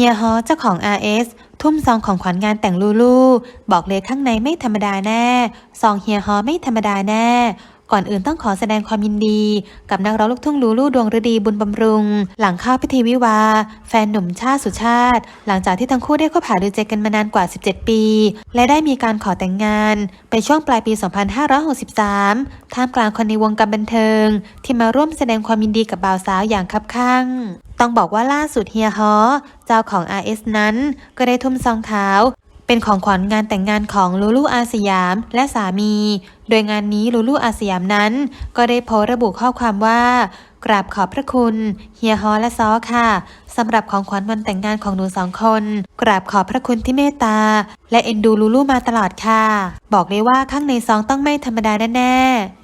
ฮียฮอเจ้าของ RS ทุ่มซองของขวัญงานแต่งลูลู บอกเลยข้างในไม่ธรรมดาแน่ ซองเฮียฮอไม่ธรรมดาแน่ ก่อนอื่นต้องขอแสดงความยินดี กับนักร้องลูกทุ่งลูลูดวงฤดีบุญบำรุง หลังเข้าพิธีวิวา แฟนหนุ่มชาติสุชาติ หลังจากที่ทั้งคู่ได้คบหาดูใจกันมานานกว่า 17 ปี และได้มีการขอแต่งงาน ไปช่วงปลายปี 2563 ท่ามกลางคนในวงการบันเทิง ที่มาร่วมแสดงความยินดีกับบ่าวสาวอย่างคับข้าง ต้องบอกว่าล่าสุดเฮียฮอเจ้าของ RS นั้น ก็ได้ทุ่มซองขาว เป็นของขวัญงานแต่งงานของลูลูอาสยามและสามี โดยงานนี้ลูลูอาสยามนั้น ก็ได้โพสระบุข้อความว่ากราบขอบพระคุณเฮียฮอและซอค่ะสำหรับของขวัญวันแต่งงานของหนูสองคน กราบขอบพระคุณที่เมตตา และเอ็นดูลูลูมาตลอดค่ะ บอกเลยว่าข้างในซองต้องไม่ธรรมดาแน่ๆ